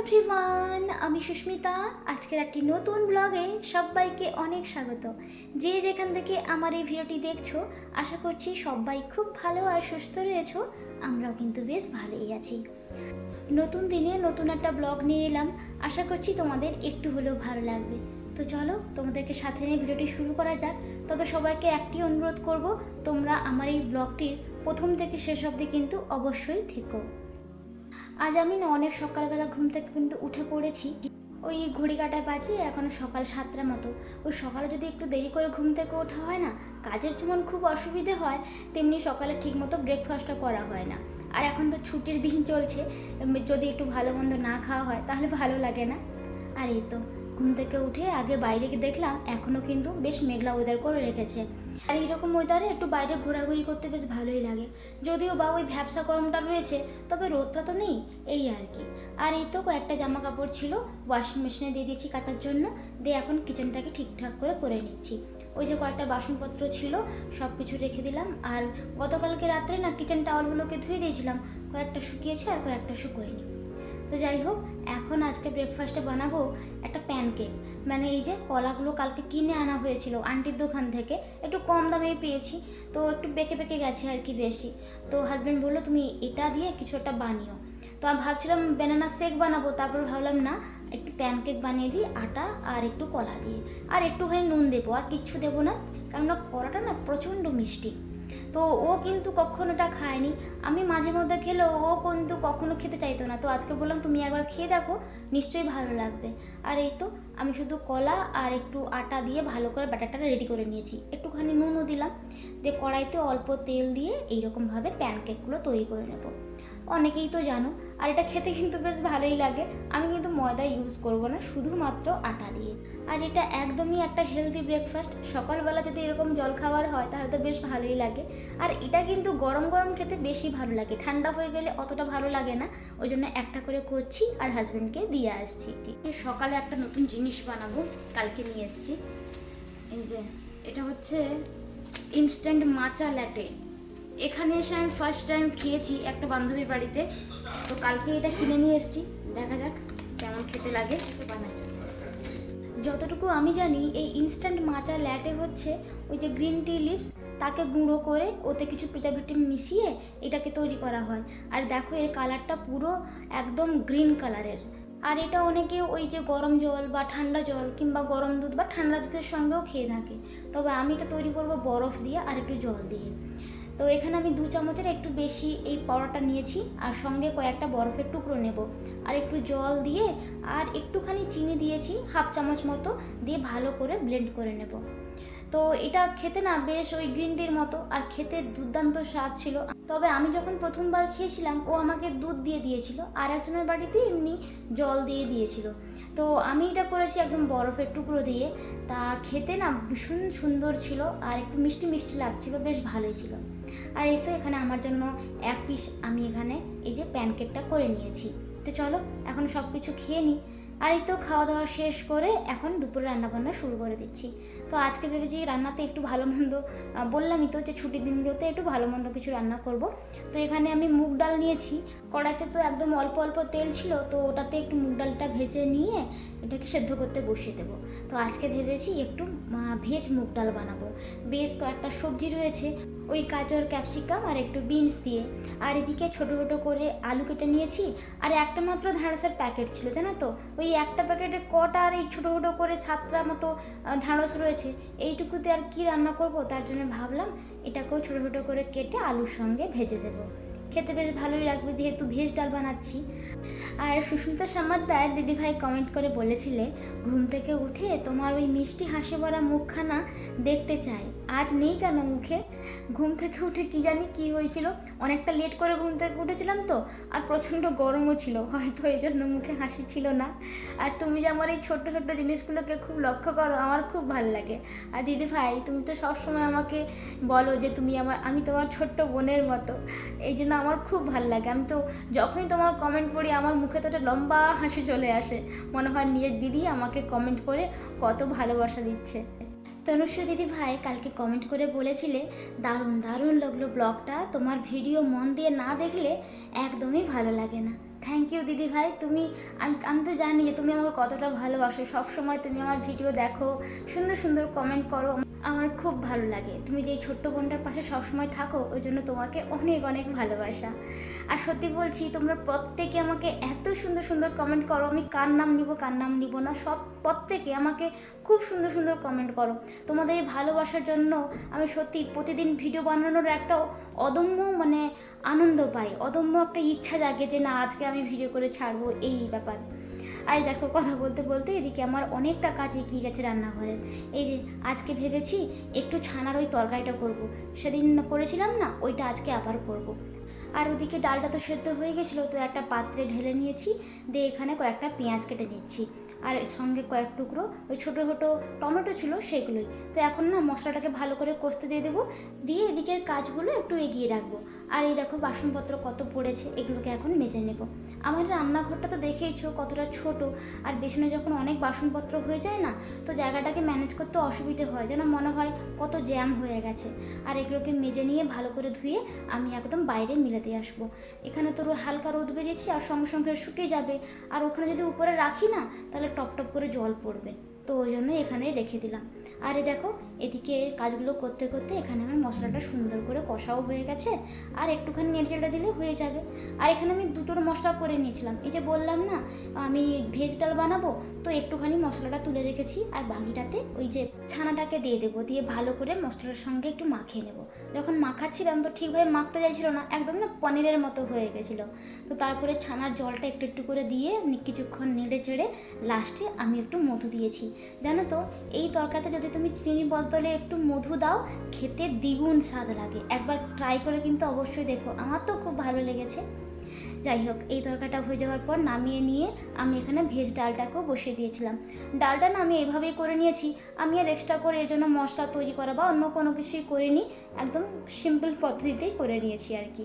Everyone আমি সুস্মিতা। আজকের একটি নতুন ব্লগে সবাইকে অনেক স্বাগত। যে যেখান থেকে আমার এই ভিডিওটি দেখছ, আশা করছি সবাই খুব ভালো আর সুস্থ রয়েছো। আমরাও কিন্তু বেশ ভালোই আছি। নতুন দিনে নতুন একটা ব্লগ নিয়ে এলাম। আশা করছি তোমাদের একটু হলেও ভালো লাগবে। তো চলো, তোমাদেরকে সাথে নিয়ে ভিডিওটি শুরু করা যাক। তবে সবাইকে একটি অনুরোধ করব, তোমরা আমার এই ব্লগটির প্রথম থেকে শেষ অবধি কিন্তু অবশ্যই থেকো। আজ আমি না অনেক সকালবেলা ঘুম থেকে কিন্তু উঠে পড়েছি। ওই ঘড়ি কাটায় বাজে, এখন সকাল সাতটার মতো। ওই সকালে যদি একটু দেরি করে ঘুম থেকে ওঠা হয় না, কাজের যেমন খুব অসুবিধে হয়, তেমনি সকালে ঠিক মতো ব্রেকফাস্টটা করা হয় না। আর এখন তো ছুটির দিন চলছে, যদি একটু ভালো মন্দ না খাওয়া হয়, তাহলে ভালো লাগে না। আর এই তো। ঘুম থেকে উঠে আগে বাইরে দেখলাম এখনও কিন্তু বেশ মেঘলা ওয়েদার করে রেখেছে। আর এইরকম ওয়েদারে একটু বাইরে ঘোরাঘুরি করতে বেশ ভালোই লাগে। যদিও বা ওই ভ্যাবসা গরমটা রয়েছে, তবে রোদটা তো নেই, এই আর কি। আর এই তো কয়েকটা জামা কাপড় ছিল ওয়াশিং মেশিনে দিয়ে দিয়েছি কাচার জন্য, দিয়ে এখন কিচেনটাকে ঠিকঠাক করে করে নিচ্ছি। ওই যে কয়েকটা বাসনপত্র ছিল সব কিছু রেখে দিলাম। আর গতকালকে রাত্রে না কিচেন টাওয়ালগুলোকে ধুয়ে দিয়েছিলাম, কয়েকটা শুকিয়েছে আর কয়েকটা শুকোয়নি। তো যাই হোক, এখন আজকে ব্রেকফাস্টে বানাবো একটা প্যানকেক মানে এই যে কলাগুলো কালকে কিনে আনা হয়েছিল আন্টির দোকান থেকে, একটু কম দামে পেয়েছি, তো একটু বেঁকে বেঁকে গেছে আর কি বেশি। তো হাজব্যান্ড বলল, তুমি এটা দিয়ে কিছু একটা বানিও। তো আমি ভাবছিলাম ব্যানানা শেক বানাবো, তারপর ভাবলাম, না, একটু প্যানকেক বানিয়ে দিই, আটা আর একটু কলা দিয়ে। আর একটুখানি নুন দেবো, আর কিচ্ছু দেবো না, কেননা কলাটা না প্রচণ্ড মিষ্টি। তো ও কিন্তু কখনো ওটা খায়নি। আমি মাঝে মধ্যে খেলেও ও কিন্তু কখনো খেতে চাইতো না। তো আজকে বললাম, তুমি একবার খেয়ে দেখো, নিশ্চয়ই ভালো লাগবে। আর এই তো, আমি শুধু কলা আর একটু আটা দিয়ে ভালো করে ব্যাটারটা রেডি করে নিয়েছি। একটুখানি নুনও দিলাম। দিয়ে কড়াইতে অল্প তেল দিয়ে এইরকমভাবে প্যানকেকগুলো তৈরি করে নেব। অনেকেই তো জানো, আর এটা খেতে কিন্তু বেশ ভালোই লাগে। আমি কিন্তু ময়দা ইউজ করব না, শুধুমাত্র আটা দিয়ে। আর এটা একদমই একটা হেলদি ব্রেকফাস্ট সকালবেলা যদি এরকম জল খাবার হয়, তাহলে তো বেশ ভালোই লাগে। আর এটা কিন্তু গরম গরম খেতে বেশি ভালো লাগে, ঠান্ডা হয়ে গেলে অতটা ভালো লাগে না। ওই জন্য একটা করে করছি আর হাজব্যান্ডকে দিয়ে আসছি। সকালে একটা নতুন জিনিস বানাবো, কালকে নিয়ে এসেছি। এই যে, এটা হচ্ছে ইনস্ট্যান্ট মাচা ল্যাটে এখানে এসে আমি ফার্স্ট টাইম খেয়েছি একটা বান্ধবীর বাড়িতে। তো কালকে এটা কিনে নিয়ে এসেছি। দেখা যাক কেমন খেতে লাগে। বানাই যতটুকু আমি জানি, এই ইনস্ট্যান্ট মাচা ল্যাটে হচ্ছে ওই যে গ্রিন টি লিভস তাকে গুঁড়ো করে ওতে কিছু প্রিজারভেটিভ মিশিয়ে এটাকে তৈরি করা হয়। আর দেখো এর কালারটা পুরো একদম গ্রিন কালারের আর এটা অনেকে ওই যে গরম জল বা ঠান্ডা জল কিংবা গরম দুধ বা ঠান্ডা দুধের সঙ্গেও খেয়ে থাকে। তবে আমি এটা তৈরি করব বরফ দিয়ে আর একটু জল দিয়ে। তো এখানে আমি দু চামচের একটু বেশি এই পাউডারটা নিয়েছি, আর সঙ্গে কয়েকটা বরফের টুকরো নেব। আর একটু জল দিয়ে, আর একটুখানি চিনি দিয়েছি, হাফ চামচ মতো, দিয়ে ভালো করে ব্লেন্ড করে নেব। তো এটা খেতে না বেশ ওই গ্রিন টির মতো, আর খেতে দুর্দান্ত স্বাদ ছিল। তবে আমি যখন প্রথমবার খেয়েছিলাম, ও আমাকে দুধ দিয়ে দিয়েছিল, আর একজনের বাড়িতে এমনি জল দিয়ে দিয়েছিল। তো আমি এটা করেছি একদম বরফের টুকরো দিয়ে। তা খেতে না ভীষণ সুন্দর ছিল, আর একটু মিষ্টি মিষ্টি লাগছিল, বেশ ভালোই ছিল। আর এই তো এখানে আমার জন্য এক পিস আমি এখানে এই যে প্যানকেকটা করে নিয়েছি। তো চলো, এখন সব কিছু খেয়ে নিই আর এই তো খাওয়া দাওয়া শেষ করে এখন দুপুরে রান্নাবান্না শুরু করে দিচ্ছি। তো আজকে ভেবেছি রান্নাতে একটু ভালো মন্দ বললামই তো যে ছুটির দিনগুলোতে একটু ভালো মন্দ কিছু রান্না করব। তো এখানে আমি মুগ ডাল নিয়েছি। কড়াইতে তো একদম অল্প অল্প তেল ছিল, তো ওটাতে একটু মুগ ডালটা ভেজে নিয়ে এটাকে সেদ্ধ করতে বসিয়ে দেবো। তো আজকে ভেবেছি একটু ভেজ মুগ ডাল বানাবো। বেশ কয়েকটা সবজি রয়েছে। ওই গাজর, ক্যাপসিকাম আর একটু বিনস দিয়ে। আর এদিকে ছোটো ছোটো করে আলু কেটে নিয়েছি, আর একটা মাত্র ঢ্যাঁড়সের প্যাকেট ছিল, জানো তো? ওই একটা প্যাকেটে কটা আর এই ছোটো ছোটো করে সাতটা মতো ঢ্যাঁড়স রয়েছে, এইটুকুতে আর কি রান্না করব? তার জন্য ভাবলাম এটাকেও ছোটো ছোটো করে কেটে আলুর সঙ্গে ভেজে দেবো। খেতে বেশ ভালোই লাগবে, যেহেতু ভেজ ডাল বানাচ্ছি। আর সুস্মিতা সামাদ্দার দিদিভাই কমেন্ট করে বলেছিলে, ঘুম থেকে উঠে তোমার ওই মিষ্টি হাসি ভরা মুখখানা দেখতে চাই। আজ নেই কেন মুখে? ঘুম থেকে উঠে কি জানি কি হয়েছিল? অনেকটা লেট করে ঘুম থেকে উঠেছিলাম তো, আর প্রচণ্ড গরমও ছিল, হয়তো এই জন্য মুখে হাসি ছিল না। আর তুমি যে আমার এই ছোট্ট ছোট্ট জিনিসগুলোকে খুব লক্ষ্য করো, আমার খুব ভালো লাগে। আর দিদি ভাই, তুমি তো সবসময় আমাকে বলো যে তুমি আমার, আমি তোমার ছোট্ট বোনের মতো। এই জন্য আমার খুব ভালো লাগে। আমি তো যখনই তোমার কমেন্ট পড়ি, আমার মুখে তো একটা লম্বা হাসি চলে আসে। মনে হয় নিজের দিদি আমাকে কমেন্ট করে কত ভালোবাসা দিচ্ছে। তনুশ্রী দিদি ভাই কালকে কমেন্ট করে বলেছিলে, দারুণ দারুণ লাগল ব্লগটা তোমার ভিডিও মন দিয়ে না দেখলে একদমই ভালো লাগে না। থ্যাংক ইউ দিদি ভাই। তুমি, আমি আমি তো জানি যে তুমি আমাকে কতটা ভালোবাসো। সবসময় তুমি আমার ভিডিও দেখো, সুন্দর সুন্দর কমেন্ট করো। আমার খুব ভালো লাগে। তুমি যেই ছোট্ট বোনটার পাশে সবসময় থাকো, ওই জন্য তোমাকে অনেক অনেক ভালোবাসা। আর সত্যি বলছি, তোমরা প্রত্যেকে আমাকে এত সুন্দর সুন্দর কমেন্ট করো। আমি কার নাম নিব, কার নাম নিব না, সব প্রত্যেকে আমাকে খুব সুন্দর সুন্দর কমেন্ট করো। তোমাদের এই ভালোবাসার জন্য আমি সত্যি প্রতিদিন ভিডিও বানানোর একটা অদম্য মানে আনন্দ পাই। অদম্য একটা ইচ্ছা জাগে যে, না, আজকে আমি ভিডিও করে ছাড়বো। এই ব্যাপার। আর দেখো, কথা বলতে বলতে এদিকে আমার অনেকটা কাজ এগিয়ে গেছে রান্নাঘরের এই যে, আজকে ভেবেছি একটু ছানার ওই তরকারিটা করব। সেদিন করেছিলাম না, ওইটা আজকে আবার করব। আর ওদিকে ডালটা তো সেদ্ধ হয়ে গেছিল, তো একটা পাত্রে ঢেলে নিয়েছি, দিয়ে এখানে কয়েকটা পেঁয়াজ কেটে নিচ্ছি আর সঙ্গে কয়েক টুকরো ওই ছোটো ছোটো টমেটো ছিল সেগুলোই তো এখন না মশলাটাকে ভালো করে কষতে দিয়ে দেবো, দিয়ে এদিকের কাজগুলো একটু এগিয়ে রাখব আর এই দেখো বাসনপত্র কত পড়েছে, এগুলোকে এখন মেজে নেব। আমার রান্নাঘরটা তো দেখেইছো কতটা ছোট, আর পেছনে যখন অনেক বাসনপত্র হয়ে যায় না, তো জায়গাটাকে ম্যানেজ করতে অসুবিধে হয়। যেন মনে হয় কত জ্যাম হয়ে গেছে। আর এগুলোকে মেজে নিয়ে ভালো করে ধুয়ে আমি একদম বাইরে মিলে দিয়ে আসব। এখানে তো হালকা রোদ বেরিয়েছে আর সঙ্গে সঙ্গে শুকিয়ে যাবে। আর ওখানে যদি উপরে রাখি না, তাহলে টপ টপ করে জল পড়বে। তো ওই জন্য এখানে রেখে দিলাম। আর এই দেখো, এদিকে কাজগুলো করতে করতে এখানে আমার মশলাটা সুন্দর করে কষাও হয়ে গেছে, আর একটুখানি নেড়চেড়ে দিলে হয়ে যাবে। আর এখানে আমি দুটোর মশলা করে নিয়েছিলাম। এই যে বললাম না, আমি ভেজ ডাল বানাবো, তো একটুখানি মশলাটা তুলে রেখেছি, আর বাকিটাতে ওই যে ছানাটাকে দিয়ে দেবো, দিয়ে ভালো করে মশলার সঙ্গে একটু মাখিয়ে নেব। যখন মাখাচ্ছিলাম তো ঠিকভাবে মাখতে চাইছিল না, একদম না পনিরের মতো হয়ে গেছিল। তো তারপরে ছানার জলটা একটু একটু করে দিয়ে কিছুক্ষণ নেড়ে চেড়ে লাস্টে আমি একটু মধু দিয়েছি। জানো তো, এই তরকারিতে যদি তুমি চিনির বদলে একটু মধু দাও, খেতে দ্বিগুণ স্বাদ লাগে। একবার ট্রাই করে কিন্তু অবশ্যই দেখো। আমার তো খুব ভালো লেগেছে। যাই হোক, এই তরকারিটা হয়ে যাওয়ার পর নামিয়ে নিয়ে আমি এখানে ভেজ ডালটাকেও বসিয়ে দিয়েছিলাম। ডালটা না আমি এভাবেই করে নিয়েছি। আমি আর এক্সট্রা করে এর জন্য মশলা তৈরি করা বা অন্য কোনো কিছুই করিনি। একদম সিম্পল পদ্ধতিতেই করে নিয়েছি আর কি।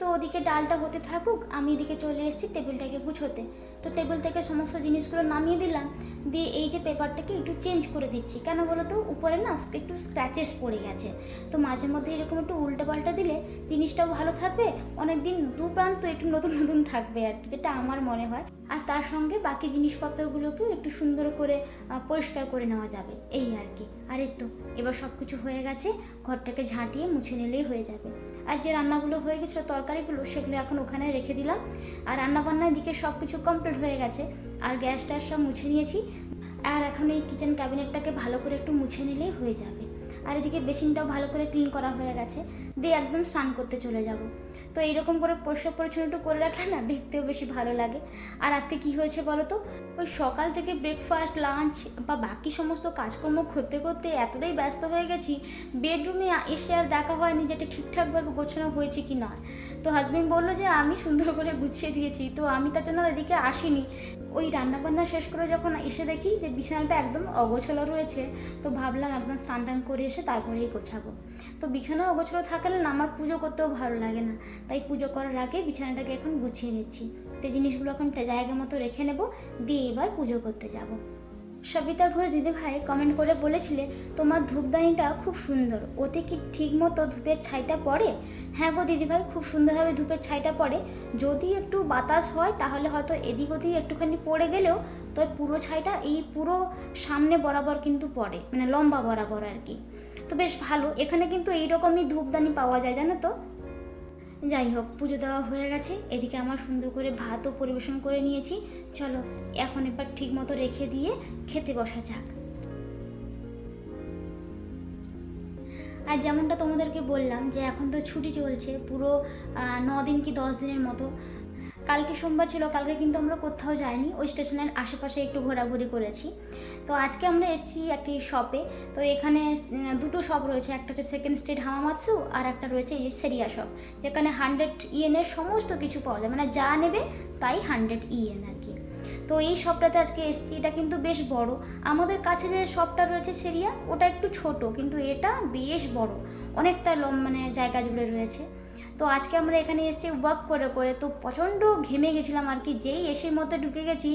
তো ওদিকে ডালটা হতে থাকুক, আমি এদিকে চলে এসেছি টেবিলটাকে গুছোতে। তো টেবিল থেকে সমস্ত জিনিসগুলো নামিয়ে দিলাম, দিয়ে এই যে পেপারটাকে একটু চেঞ্জ করে দিচ্ছি। কেন বলো তো? উপরে না একটু স্ক্র্যাচেস পড়ে গেছে। তো মাঝে মধ্যে এরকম একটু উল্টো পাল্টা দিলে জিনিসটাও ভালো থাকবে অনেক দিন দু প্রান্ত একটু নতুন নতুন থাকবে আর কি, যেটা আমার মনে হয়। আর তার সঙ্গে বাকি জিনিসপত্রগুলোকেও একটু সুন্দর করে পরিষ্কার করে নেওয়া যাবে, এই আর কি। আর তো, এবার সব কিছু হয়ে গেছে, ঘরটাকে ঝাঁটিয়ে মুছে নিলেই হয়ে যাবে। আর যে রান্নাগুলো হয়ে গেছিল, তরকারিগুলো, সেগুলো এখন ওখানে রেখে দিলাম। আর রান্নাবান্নার দিকে সব কিছু কমপ্লিট হয়ে গেছে। আর গ্যাস ট্যাস সব মুছে নিয়েছি। আর এখন এই কিচেন ক্যাবিনেটটাকে ভালো করে একটু মুছে নিলেই হয়ে যাবে। আর এদিকে বেসিনটাও ভালো করে ক্লিন করা হয়ে গেছে। দিয়ে একদম স্নান করতে চলে যাব। তো এইরকম করে পরিষ্কার পরিচ্ছন্ন একটু করে রাখলে না দেখতেও বেশি ভালো লাগে। আর আজকে কি হয়েছে বলো তো ওই সকাল থেকে ব্রেকফাস্ট লাঞ্চ বা বাকি সমস্ত কাজকর্ম করতে করতে এতটাই ব্যস্ত হয়ে গেছি বেডরুমে এসে আর দেখা হয়নি যে এটা ঠিকঠাকভাবে গোছানো হয়েছে কি নয়। তো হাজব্যান্ড বলল যে, আমি সুন্দর করে গুছিয়ে দিয়েছি। তো আমি তার জন্য এদিকে আসিনি। ওই রান্নাবান্না শেষ করে যখন এসে দেখি যে বিছানাটা একদম অগোছলো রয়েছে, তো ভাবলাম একদম স্নান টান করে এসে তারপরেই গোছাবো। তো বিছানা অগোছলো থাকলে না আমার পুজো করতেও ভালো লাগে না, তাই পুজো করার আগে বিছানাটাকে এখন গুছিয়ে নিচ্ছি। তো জিনিসগুলো এখন জায়গা মতো রেখে নেব, দিয়ে এবার পুজো করতে যাব। সবিতা ঘোষ দিদিভাই কমেন্ট করে বলেছিলে, তোমার ধূপদানিটা খুব সুন্দর। ওতে কি ঠিক মতো ধূপের ছাইটা পড়ে? হ্যাঁ গো দিদিভাই, খুব সুন্দরভাবে ধূপের ছাইটা পড়ে। যদি একটু বাতাস হয়, তাহলে হয়তো এদিক ওদিক একটুখানি পড়ে গেলেও তো পুরো ছাইটা, এই পুরো সামনে বরাবর কিন্তু পড়ে মানে লম্বা বরাবর আর কি। তো বেশ ভালো। এখানে কিন্তু এইরকমই ধূপদানি পাওয়া যায়, জানো তো? যাই হোক, পুজো দেওয়া হয়ে গেছে। এদিকে আমার সুন্দর করে ভাতও পরিবেশন করে নিয়েছি। চলো, এখন এবার ঠিক মতো রেখে দিয়ে খেতে বসা যাক। আর যেমনটা তোমাদেরকে বললাম যে এখন তো ছুটি চলছে, পুরো ন দিন কি দশ দিনের মতো। কালকে সোমবার ছিল, কালকে কিন্তু আমরা কোথাও যাইনি। ওই স্টেশনের আশেপাশে একটু ঘোরাঘুরি করেছি। তো আজকে আমরা এসেছি একটি শপে তো এখানে দুটো শপ রয়েছে। একটা হচ্ছে সেকেন্ড স্ট্রিট হামামাৎসু আর একটা রয়েছে এই সেরিয়া শপ যেখানে হান্ড্রেড ইএনের সমস্ত কিছু পাওয়া যায়। মানে যা নেবে তাই হান্ড্রেড ইএন আর কি। তো এই শপটাতে আজকে এসেছি। এটা কিন্তু বেশ বড়। আমাদের কাছে যে শপটা রয়েছে সেরিয়া, ওটা একটু ছোট, কিন্তু এটা বেশ বড়। অনেকটা লম মানে জায়গা জুড়ে রয়েছে। তো আজকে আমরা এখানে এসেছি ওয়ার্ক করে করে তো প্রচণ্ড ঘেমে গেছিলাম আর কি, যেই এসির মধ্যে ঢুকে গেছি,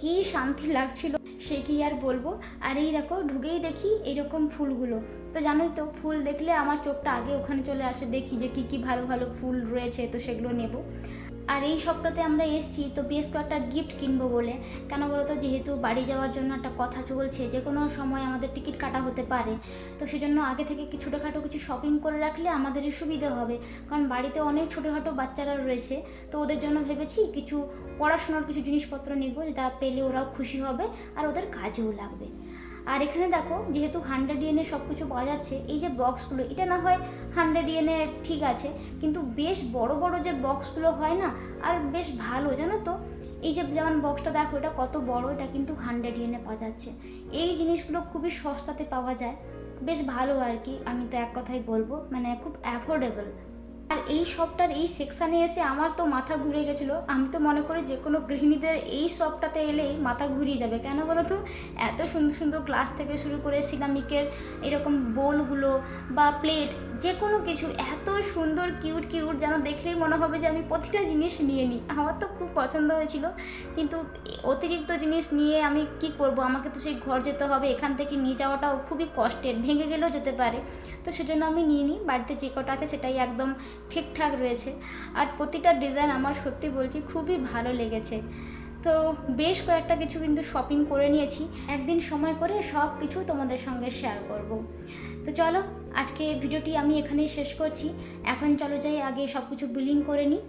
কি শান্তি লাগছিল, সে কি আর বলব? আর এই দেখো, ঢুকেই দেখি এরকম ফুলগুলো। তো জানোই তো, ফুল দেখলে আমার চোখটা আগে ওখানে চলে আসে, দেখি যে কি কি ভালো ভালো ফুল রয়েছে, তো সেগুলো নেব। আর এই সপ্তাহে আমরা এসেছি, তো বেশ কয়েকটা গিফট কিনবো বলে। কেন বলো তো যেহেতু বাড়ি যাওয়ার জন্য একটা কথা চলছে, যে কোনো সময় আমাদের টিকিট কাটা হতে পারে। তো সেজন্য আগে থেকে কিছু ছোটোখাটো কিছু শপিং করে রাখলে আমাদেরই সুবিধা হবে। কারণ বাড়িতে অনেক ছোটোখাটো বাচ্চারা রয়েছে, তো ওদের জন্য ভেবেছি কিছু পড়াশোনার কিছু জিনিসপত্র নেব, যেটা পেলে ওরাও খুশি হবে আর ওদের কাজেও লাগবে। আর এখানে দেখো, যেহেতু হান্ড্রেড ইয়েনে সব কিছু পাওয়া যাচ্ছে, এই যে বক্সগুলো এটা না হয় হান্ড্রেড ইয়েনে ঠিক আছে, কিন্তু বেশ বড় বড় যে বক্সগুলো হয় না, আর বেশ ভালো, জানো তো? এই যে যেমন বক্সটা দেখো, এটা কত বড়, এটা কিন্তু হান্ড্রেড ইয়েনে পাওয়া যাচ্ছে। এই জিনিসগুলো খুবই সস্তাতে পাওয়া যায়। বেশ ভালো আর কি, আমি তো এক কথাই বলব মানে খুব অ্যাফোর্ডেবল আর এই সবটার এই সেকশানে এসে আমার তো মাথা ঘুরে গেছিল। আমি তো মনে করি যে কোনো গৃহিণীদের এই সবটাতে এলেই মাথা ঘুরিয়ে যাবে। কেন বলো তো? এত সুন্দর সুন্দর ক্লাস থেকে শুরু করে সিরামিকের এরকম বোলগুলো বা প্লেট যে কোনো কিছু, এত সুন্দর কিউট কিউট যেন দেখলেই মনে হবে যে আমি প্রতিটা জিনিস নিয়ে নিই আমার তো খুব পছন্দ হয়েছিল, কিন্তু অতিরিক্ত জিনিস নিয়ে আমি কি করব? আমাকে তো সেই ঘর যেতে হবে, এখান থেকে নিয়ে যাওয়াটাও খুবই কষ্টের, ভেঙে গেলেও যেতে পারে। তো সেজন্য আমি নিয়ে নিই বাড়িতে যে কটা আছে সেটাই একদম ঠিকঠাক রয়েছে। আর প্রতিটা ডিজাইন আমার সত্যি বলছি খুবই ভালো লেগেছে। তো বেশ কয়েকটা কিছু কিন্তু শপিং করে নিয়েছি। একদিন সময় করে সব কিছু তোমাদের সঙ্গে শেয়ার করব। তো চলো, আজকে ভিডিওটি আমি এখানেই শেষ করছি। এখন চলো যাই, আগে সব কিছু বিলিং করে নিই।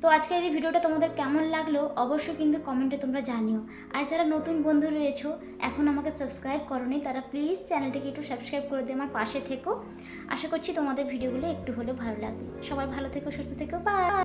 তো আজকের এই ভিডিওটা তোমাদের কেমন লাগল অবশ্যই কিন্তু কমেন্টে তোমরা জানিও। আর যারা নতুন বন্ধু রয়েছো, এখন আমাকে সাবস্ক্রাইব করনি, তারা প্লিজ চ্যানেলটিকে একটু সাবস্ক্রাইব করে দিয়ে আমার পাশে থেকো। আশা করছি তোমাদের ভিডিওগুলো একটু হলেও ভালো লাগবে। সবাই ভালো থেকো, সুস্থ থেকো বা